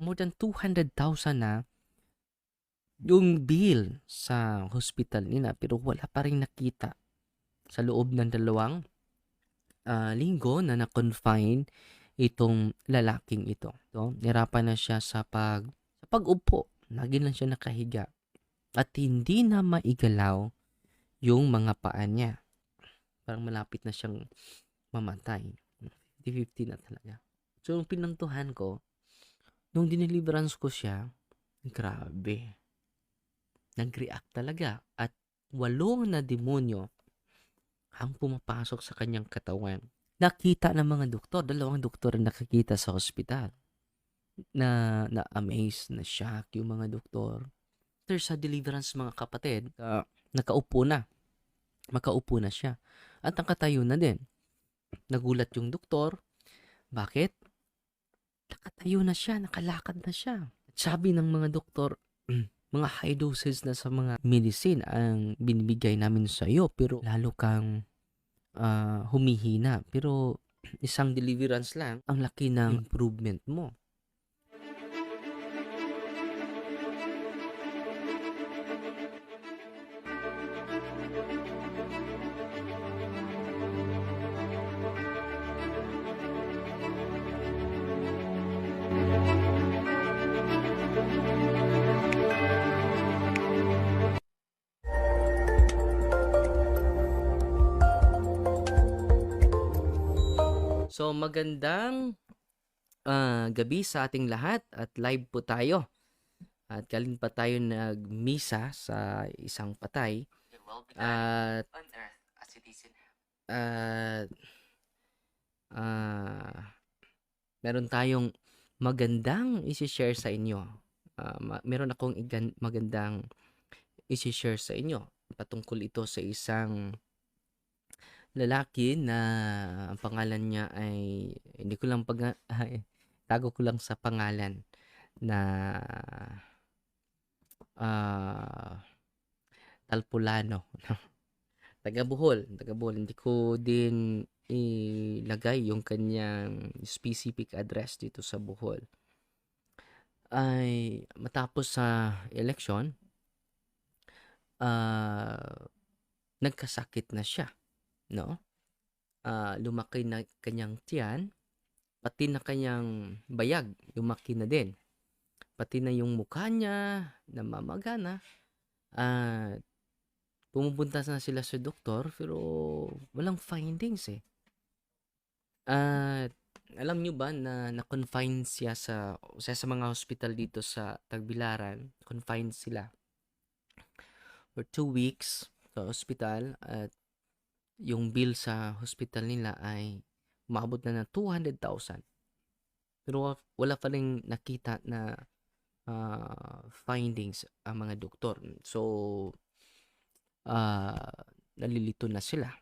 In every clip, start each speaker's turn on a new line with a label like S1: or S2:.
S1: more than 200,000 na yung bill sa hospital nila pero wala pa rin nakita sa loob ng dalawang ah, linggo na na-confine itong lalaking ito. No? Nirapan na siya sa pag sa pag-upo. Lagi lang siya nakahiga. At hindi na maigalaw yung mga paa niya. Parang malapit na siyang mamatay. 50-50 na talaga. So, yung pinantuhan ko, nung dineliverance ko siya, grabe. Nag-react talaga. At walong na demonyo ang pumapasok sa kanyang katawan. Nakita ng mga doktor, dalawang doktor ang nakakita sa ospital. Na na-amaze, na shock yung mga doktor. After sa deliverance mga kapatid, ah, nakaupo na. Makaupo na siya. At nakatayo na din. Nagulat yung doktor. Bakit? Nakatayo na siya, nakalakad na siya. At sabi ng mga doktor, mga high doses na sa mga medicine ang binibigay namin sa iyo pero lalo kang ah, humihina. Pero isang deliverance lang, ang laki ng improvement mo. So magandang ah, gabi sa ating lahat at live po tayo. At galing pa tayo nagmisa sa isang patay. At at ah, meron tayong magandang isi-share sa inyo. Ma- meron akong magandang isi-share sa inyo. Patungkol ito sa isang lalaki na ang pangalan niya ay hindi ko lang pag ay, tago ko lang sa pangalan na ah Talpulano. taga Bohol, taga Bohol. Hindi ko din ilagay yung kanyang specific address dito sa Bohol. Ay matapos sa election, ah nagkasakit na siya, no? Ah, lumaki na kanyang tiyan, pati na kanyang bayag, lumaki na din. Pati na yung mukha niya, namamagana. At pumupunta na sila sa doktor pero walang findings eh. At alam nyo ba na na-confine siya sa, sa sa mga hospital dito sa Tagbilaran, confined sila for two weeks sa hospital at yung bill sa hospital nila ay umabot na ng 200,000. Pero wa- wala pa rin nakita na ah, findings ang mga doktor. So, ah nalilito na sila.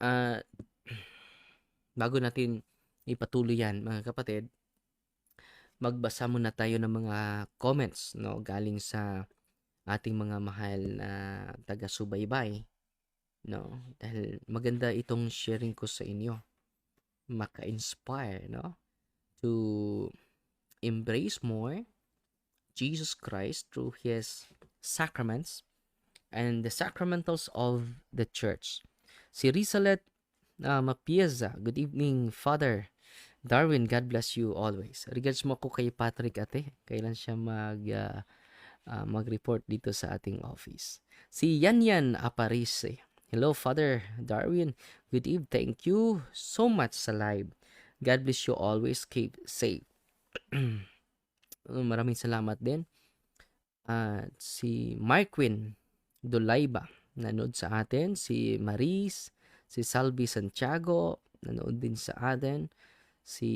S1: At bago natin ipatuloy yan, mga kapatid, magbasa muna tayo ng mga comments no galing sa ating mga mahal na taga-subaybay no dahil maganda itong sharing ko sa inyo maka-inspire no to embrace more Jesus Christ through his sacraments and the sacramentals of the church. Si Rizalet uh, Mapieza, good evening, Father. Darwin, God bless you always. Regards mo ako kay Patrick ate. Kailan siya mag ah, ah, mag-report dito sa ating office. Si Yanyan Aparise. Hello, Father Darwin. Good eve. Thank you so much sa live. God bless you always. Keep safe. Maraming salamat din. At si Marquin Dolayba, nanood sa atin. Si Maris, si Salvi Santiago, nanood din sa atin. Si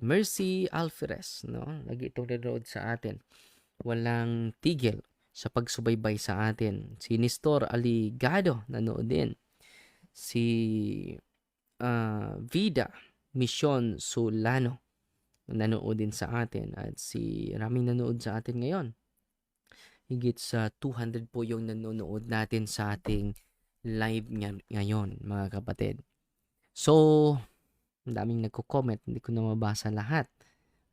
S1: Mercy Alferez, no? Lagi itong nanood sa atin. Walang tigil sa pagsubaybay sa atin. Si Nestor Aligado, nanood din. Si ah, Vida Mission Solano, nanood din sa atin. At si raming nanood sa atin ngayon higit sa 200 po yung nanonood natin sa ating live nga- ngayon, mga kapatid. So, ang daming nagko-comment, hindi ko na mabasa lahat.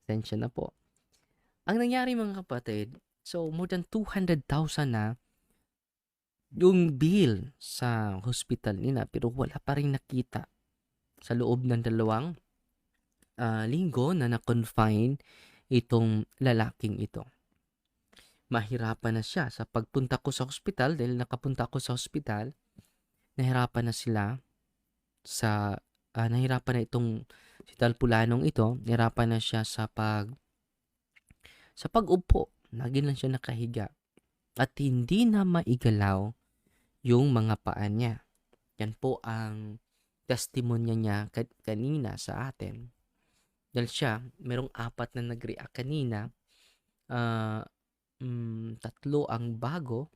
S1: pasensya na po. Ang nangyari mga kapatid, so more than 200,000 na yung bill sa hospital nila pero wala pa rin nakita sa loob ng dalawang ah, linggo na na-confine itong lalaking ito. Mahirapan na siya sa pagpunta ko sa hospital dahil nakapunta ko sa hospital. Nahirapan na sila sa ah, nahirapan na itong si Talpulanong ito, nahirapan na siya sa pag sa pag-upo. Lagi lang siya nakahiga. At hindi na maigalaw yung mga paa niya. Yan po ang testimonya niya ka- kanina sa atin. Dahil siya, merong apat na nag-react kanina. Ah, mm, tatlo ang bago.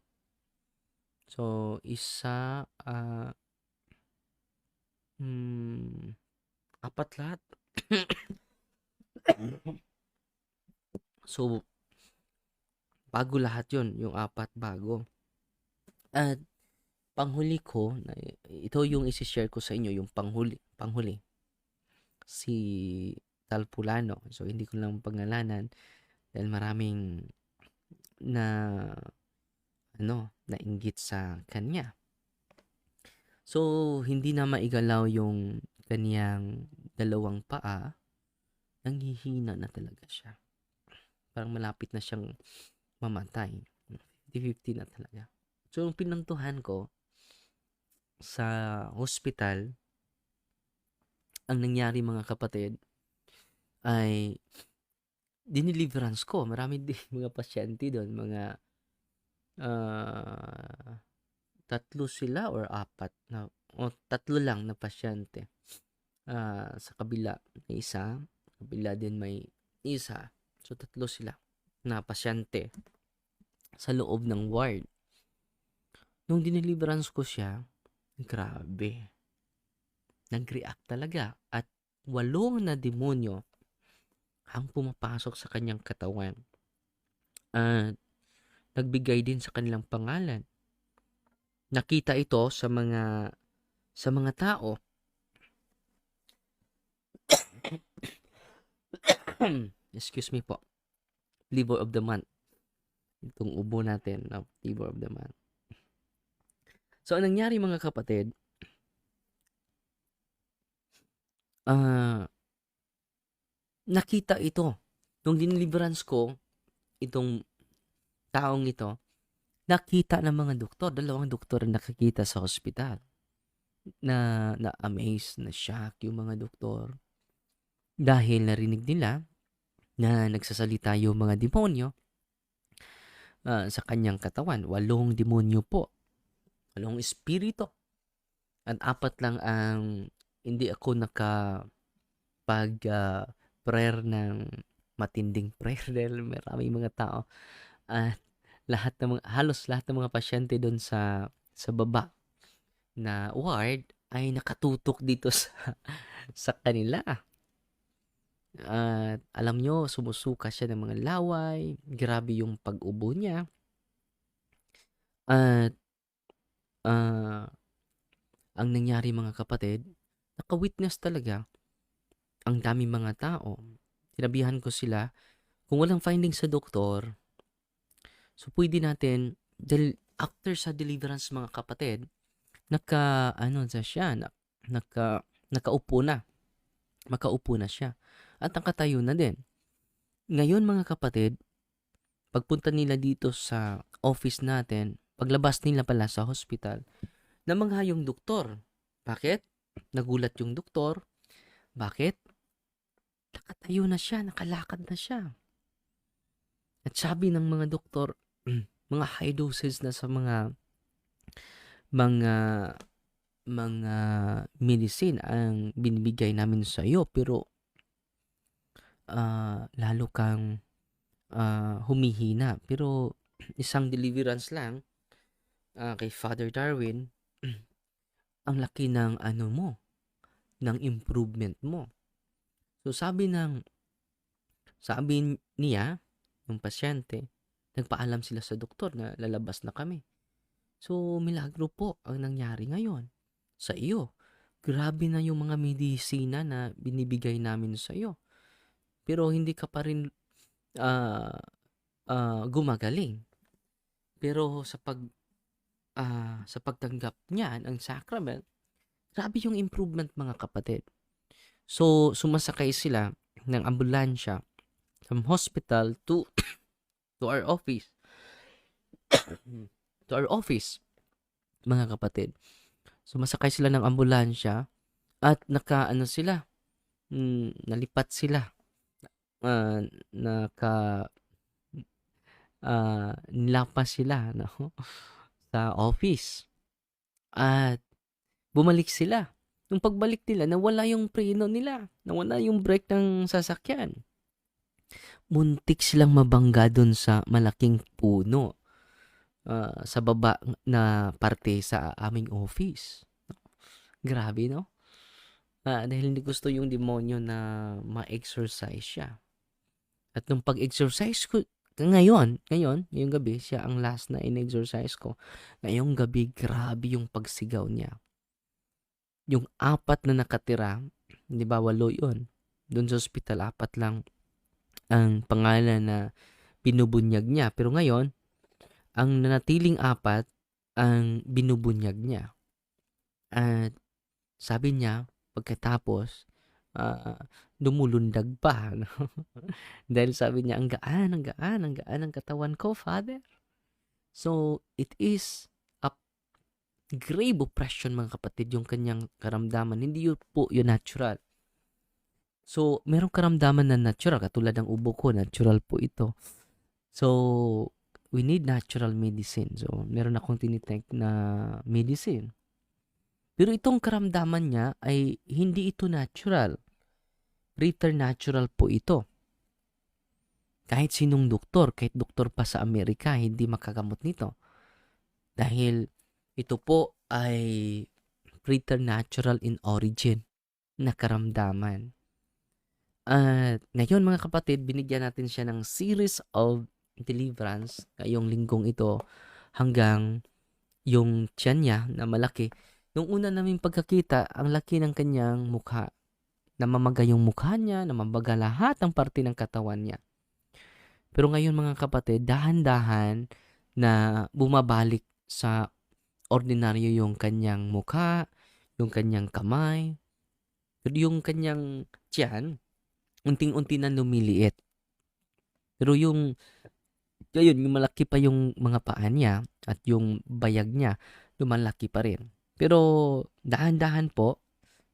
S1: So, isa, ah, mm, apat lahat. so, bago lahat yun, yung apat bago. At panghuli ko, ito yung isi-share ko sa inyo, yung panghuli, panghuli. Si Talpulano. So, hindi ko lang pangalanan dahil maraming na ano, nainggit sa kanya. So, hindi na maigalaw yung kaniyang dalawang paa. Nanghihina na talaga siya. Parang malapit na siyang mamatay. 50-50 na talaga. So, yung pinantuhan ko sa hospital, ang nangyari mga kapatid, ay diniliverance ko. Marami din mga pasyente doon, mga ah, tatlo sila or apat na o tatlo lang na pasyente. Ah, sa kabila may isa, kabila din may isa. So tatlo sila na pasyente sa loob ng ward. Nung diniliverance ko siya, grabe. Nag-react talaga at walong na demonyo ang pumapasok sa kanyang katawan. At nagbigay din sa kanilang pangalan. Nakita ito sa mga sa mga tao. Excuse me po. Liver of the month. Itong ubo natin na liver of the month. So, anong nangyari mga kapatid, ah, nakita ito. Nung diniliverance ko, itong taong ito, nakita ng mga doktor, dalawang doktor ang nakakita sa hospital. Na na-amaze, na shock yung mga doktor. Dahil narinig nila na nagsasalita yung mga demonyo ah, sa kanyang katawan. Walong demonyo po. Walong espiritu. At apat lang ang hindi ako naka pag ah, prayer ng matinding prayer dahil maraming mga tao at lahat ng mga, halos lahat ng mga pasyente doon sa sa baba na ward ay nakatutok dito sa sa kanila. At alam nyo, sumusuka siya ng mga laway. Grabe yung pag-ubo niya. At ah, ang nangyari mga kapatid, naka-witness talaga ang daming mga tao. Sinabihan ko sila, kung walang finding sa doktor, so pwede natin, dahil after sa deliverance mga kapatid, naka, ano na siya, na, naka, nakaupo na. Makaupo na siya. At nakatayo na din. Ngayon mga kapatid, pagpunta nila dito sa office natin, paglabas nila pala sa hospital, namangha yung doktor. Bakit? Nagulat yung doktor. Bakit? Nakatayo na siya, nakalakad na siya. At sabi ng mga doktor, mga high doses na sa mga mga mga medicine ang binibigay namin sa iyo pero ah, lalo kang ah, humihina. Pero isang deliverance lang ah, kay Father Darwin ang laki ng ano mo ng improvement mo. So sabi ng sabi niya ng pasyente nagpaalam sila sa doktor na lalabas na kami. So milagro po ang nangyari ngayon sa iyo. Grabe na yung mga medisina na binibigay namin sa iyo pero hindi ka pa rin ah, ah, gumagaling. Pero sa pag ah, sa pagtanggap niyan ang sacrament, grabe yung improvement mga kapatid. So sumasakay sila ng ambulansya from hospital to to our office. to our office mga kapatid. Sumasakay sila ng ambulansya at naka ano sila mm, nalipat sila Ah, naka ah, nilapas sila no sa office. At bumalik sila. Nung pagbalik nila nawala yung preno nila. Nawala yung brake ng sasakyan. Muntik silang mabangga doon sa malaking puno ah, sa baba na parte sa aming office grabe no? Ah, dahil hindi gusto yung demonyo na ma-exercise siya. At nung pag-exercise ko, ngayon, ngayon, ngayong gabi, siya ang last na in-exercise ko. Ngayong gabi, grabe yung pagsigaw niya. Yung apat na nakatira, di ba, walo yun. Doon sa hospital, apat lang ang pangalan na binubunyag niya. Pero ngayon, ang nanatiling apat ang binubunyag niya. At sabi niya, pagkatapos, ah, dumulundag pa. No? Dahil sabi niya, ang gaan, ang gaan, ang gaan ng katawan ko, Father. So, it is a grave oppression, mga kapatid, yung kanyang karamdaman. Hindi yun po yun natural. So, merong karamdaman na natural, katulad ng ubo ko, natural po ito. So, we need natural medicine. So, meron akong tinitake na medicine. Pero itong karamdaman niya ay hindi ito natural. Preternatural po ito. Kahit sinong doktor, kahit doktor pa sa Amerika, hindi makagamot nito. Dahil ito po ay preternatural in origin na karamdaman. At ngayon mga kapatid, binigyan natin siya ng series of deliverance ngayong linggong ito hanggang yung tiyan niya na malaki Nung una naming pagkakita, ang laki ng kanyang mukha. Namamaga yung mukha niya, namamaga lahat ng parte ng katawan niya. Pero ngayon mga kapatid, dahan-dahan na bumabalik sa ordinaryo yung kanyang mukha, yung kanyang kamay, yung kanyang tiyan, unting-unti na lumiliit. Pero yung, ngayon, yung malaki pa yung mga paa niya at yung bayag niya, lumalaki pa rin. Pero dahan-dahan po,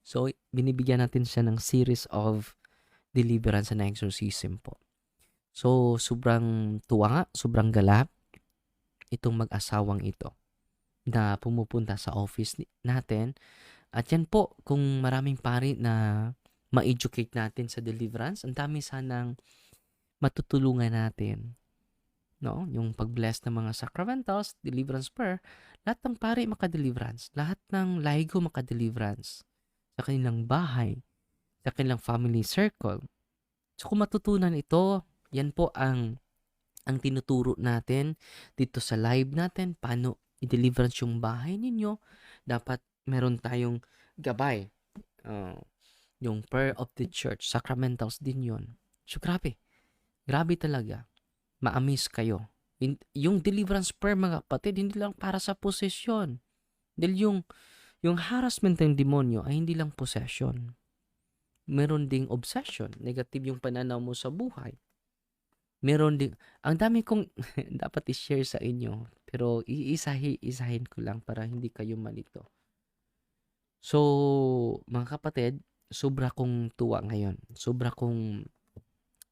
S1: so binibigyan natin siya ng series of deliverance and exorcism po. So sobrang tuwa, sobrang galap itong mag-asawang ito na pumupunta sa office natin. At yan po, kung maraming pari na ma-educate natin sa deliverance, ang dami sanang matutulungan natin no? Yung pag-bless ng mga sacramentals, deliverance prayer, lahat ng pari maka-deliverance. Lahat ng laigo maka-deliverance sa kanilang bahay, sa kanilang family circle. So kung matutunan ito, yan po ang ang tinuturo natin dito sa live natin, paano i-deliverance yung bahay ninyo. Dapat meron tayong gabay. Uh, yung prayer of the church, sacramentals din yon. So grabe. Grabe talaga ma-amaze kayo. In, yung deliverance prayer mga kapatid, hindi lang para sa possession. Dahil yung, yung harassment ng demonyo ay hindi lang possession. Meron ding obsession. Negative yung pananaw mo sa buhay. Meron ding, ang dami kong dapat i-share sa inyo. Pero iisahi, isahin ko lang para hindi kayo malito. So, mga kapatid, sobra kong tuwa ngayon. Sobra kong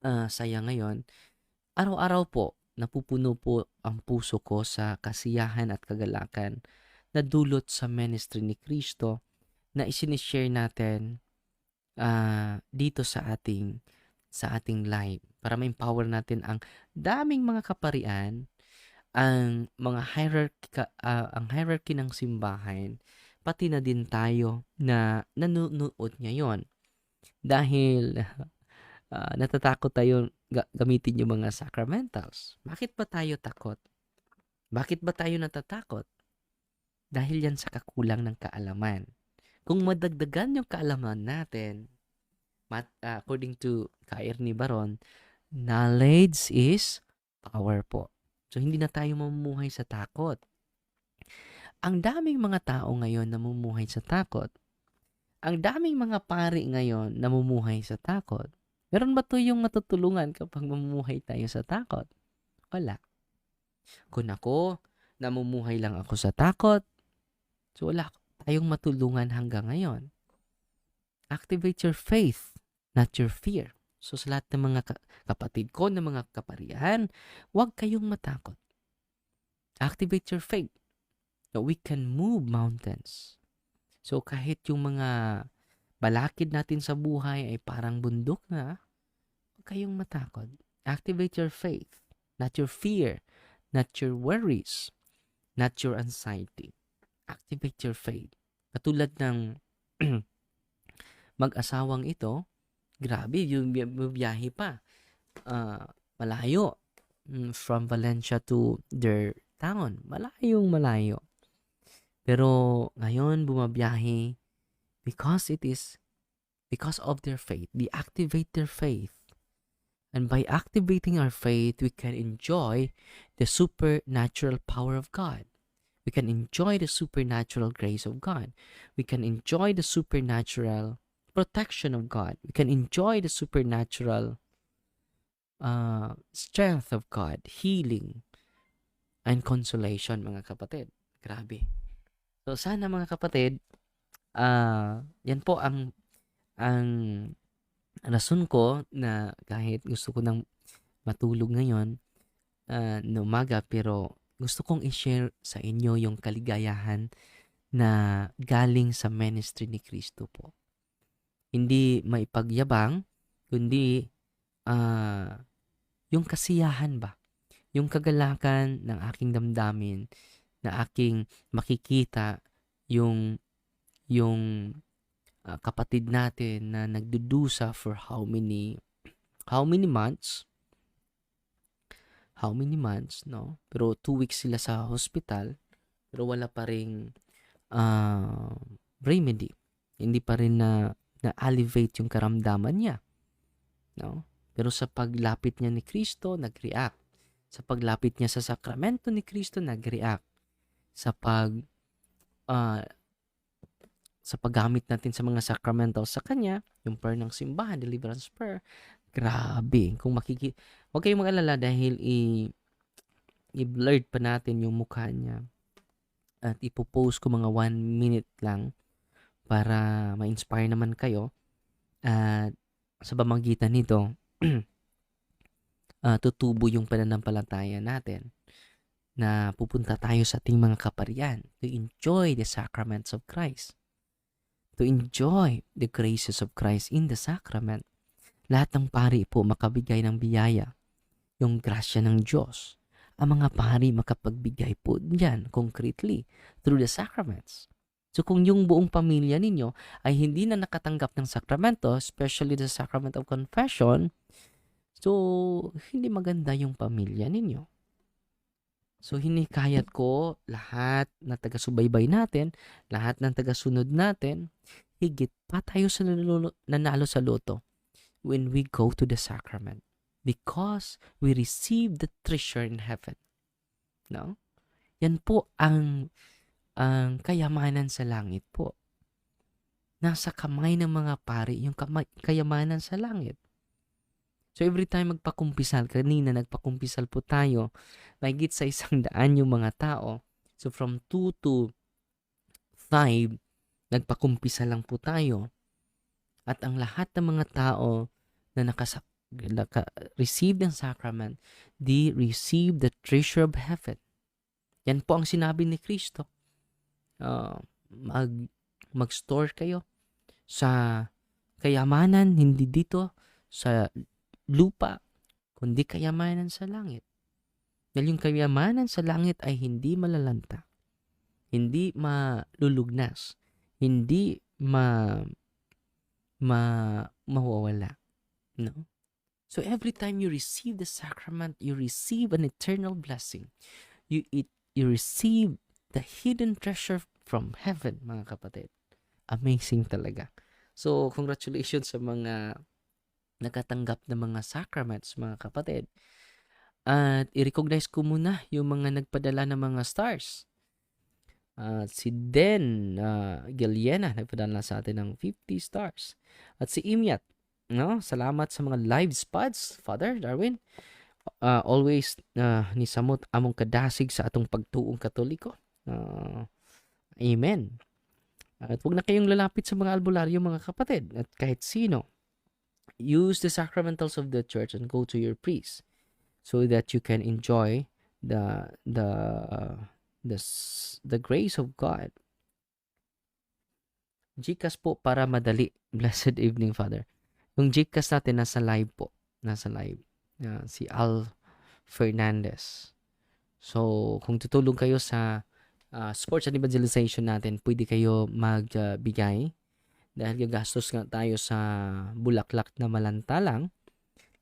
S1: uh, saya ngayon Araw-araw po, napupuno po ang puso ko sa kasiyahan at kagalakan na dulot sa ministry ni Kristo na isinishare natin uh, dito sa ating sa ating live para ma-empower natin ang daming mga kaparian, ang mga hierarchy uh, ang hierarchy ng simbahan, pati na din tayo na nanonood ngayon. Dahil uh, natatakot tayo ga- gamitin yung mga sacramentals. Bakit ba tayo takot? Bakit ba tayo natatakot? Dahil yan sa kakulang ng kaalaman. Kung madagdagan yung kaalaman natin, mat, ah, according to Kairni Baron, knowledge is power po. So, hindi na tayo mamumuhay sa takot. Ang daming mga tao ngayon namumuhay sa takot. Ang daming mga pari ngayon namumuhay sa takot. Meron ba to yung matutulungan kapag mamumuhay tayo sa takot? Wala. Kung ako, namumuhay lang ako sa takot, so wala tayong matulungan hanggang ngayon. Activate your faith, not your fear. So sa lahat ng mga ka- kapatid ko, ng mga kaparihan, huwag kayong matakot. Activate your faith. So we can move mountains. So kahit yung mga balakid natin sa buhay ay parang bundok na, huwag kayong matakot. Activate your faith, not your fear, not your worries, not your anxiety. Activate your faith. Katulad ng mag-asawang ito, grabe, yung bi- biyahe pa. Ah, malayo. Mm, From Valencia to their town. Malayong malayo. Pero ngayon bumabiyahe because it is because of their faith. They activate their faith. And by activating our faith, we can enjoy the supernatural power of God. We can enjoy the supernatural grace of God. We can enjoy the supernatural protection of God. We can enjoy the supernatural uh, strength of God, healing, and consolation, mga kapatid. Grabe. So, sana mga kapatid, ah yan po ang ang rason ko na kahit gusto ko nang matulog ngayon ah, na umaga pero gusto kong i-share sa inyo yung kaligayahan na galing sa ministry ni Kristo po. Hindi maipagyabang, kundi ah yung kasiyahan ba? Yung kagalakan ng aking damdamin na aking makikita yung yung ah, kapatid natin na nagdudusa for how many how many months how many months no? Pero two weeks sila sa hospital pero wala pa ring ah, remedy. Hindi pa rin na na elevate yung karamdaman niya no? Pero sa paglapit niya ni Kristo nag-react. Sa paglapit niya sa sakramento ni Kristo nag-react. Sa pag ah, sa paggamit natin sa mga sacramental sa kanya, yung prayer ng simbahan, deliverance prayer, grabe. Kung makiki... Huwag kayong mag-alala dahil i... i-blurred pa natin yung mukha niya. At ipopost ko mga one minute lang para ma-inspire naman kayo. At sa pamagitan nito, ah, tutubo yung pananampalataya natin na pupunta tayo sa ating mga kaparian to enjoy the sacraments of Christ to enjoy the graces of Christ in the sacrament. Lahat ng pari po makabigay ng biyaya, yung grasya ng Diyos. Ang mga pari makapagbigay po diyan concretely through the sacraments. So kung yung buong pamilya ninyo ay hindi na nakatanggap ng sakramento, especially the sacrament of confession, so hindi maganda yung pamilya ninyo. So hinikayat ko lahat na taga-subaybay natin, lahat ng taga-sunod natin, higit pa tayo sa nanalo, nanalo sa loto when we go to the sacrament because we receive the treasure in heaven. No? Yan po ang ang kayamanan sa langit po. Nasa kamay ng mga pari yung kamay, kayamanan sa langit. So every time magpakumpisal, kanina nagpakumpisal po tayo, mahigit sa isang daan yung mga tao. So from 2 to 5, nagpakumpisal lang po tayo. At ang lahat ng mga tao na nakasa- naka-receive ng sacrament, they receive the treasure of heaven. Yan po ang sinabi ni Kristo. Ah, mag, mag-store kayo sa kayamanan, hindi dito sa lupa, kundi kayamanan sa langit. Dahil yung kayamanan sa langit ay hindi malalanta, hindi malulugnas, hindi ma, ma mawawala. No? So every time you receive the sacrament, you receive an eternal blessing. You it, you receive the hidden treasure from heaven, mga kapatid. Amazing talaga. So, congratulations sa mga nakatanggap ng mga sacraments, mga kapatid. At i-recognize ko muna yung mga nagpadala ng mga stars. At si Den uh, Giliena nagpadala sa atin ng 50 stars. At si Imyat, no? Salamat sa mga live spots, Father Darwin. Uh, always uh, ni samot among kadasig sa atong pagtuong katoliko. Uh, amen. At huwag na kayong lalapit sa mga albularyo mga kapatid at kahit sino. Use the sacramentals of the church and go to your priest so that you can enjoy the the uh, the the grace of God. Gcash po para madali. Blessed evening, Father. Yung Gcash natin nasa live po. Nasa live. Uh, si Al Fernandez. So, kung tutulong kayo sa uh, sports and evangelization natin, pwede kayo magbigay dahil gagastos nga tayo sa bulaklak na malantalang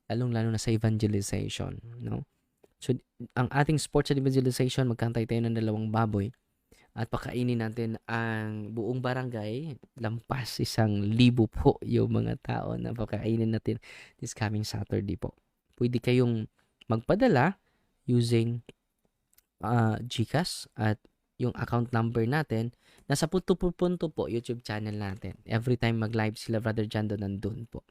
S1: lalong-lalo na sa evangelization, no? So, ang ating sports and evangelization, magkantay tayo ng dalawang baboy at pakainin natin ang buong barangay, lampas isang libo po yung mga tao na pakainin natin this coming Saturday po. Pwede kayong magpadala using uh, GCash at yung account number natin, nasa punto po YouTube channel natin. Every time mag-live sila, Brother Jando, nandun po.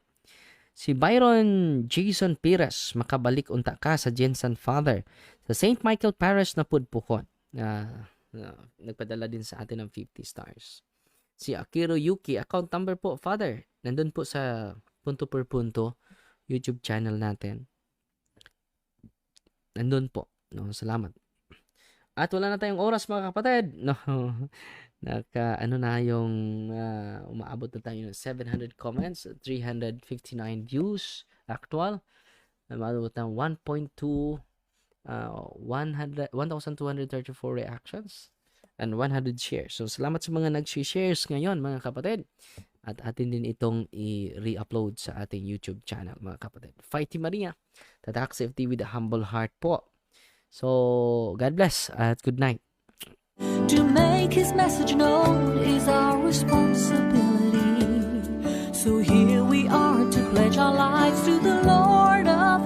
S1: Si Byron Jason Pires, makabalik unta ka sa Jensen Father. Sa St. Michael Parish na pudpukon. Uh, nagpadala din sa atin ng 50 stars. Si Akiro Yuki, account number po, Father. Nandun po sa punto per punto YouTube channel natin. Nandun po. No, salamat. At wala na tayong oras mga kapatid. No. Naka ano na yung uh, umaabot na tayo ng 700 comments, 359 views actual. Umaabot ng 1.2 uh, 100 1234 reactions and 100 shares. So salamat sa mga nag-shares ngayon mga kapatid. At atin din itong i-re-upload sa ating YouTube channel mga kapatid. Fighty Maria, Tatak FT with a humble heart po. So, God bless at good night.
S2: To make his message known is our responsibility. So here we are to pledge our lives to the Lord of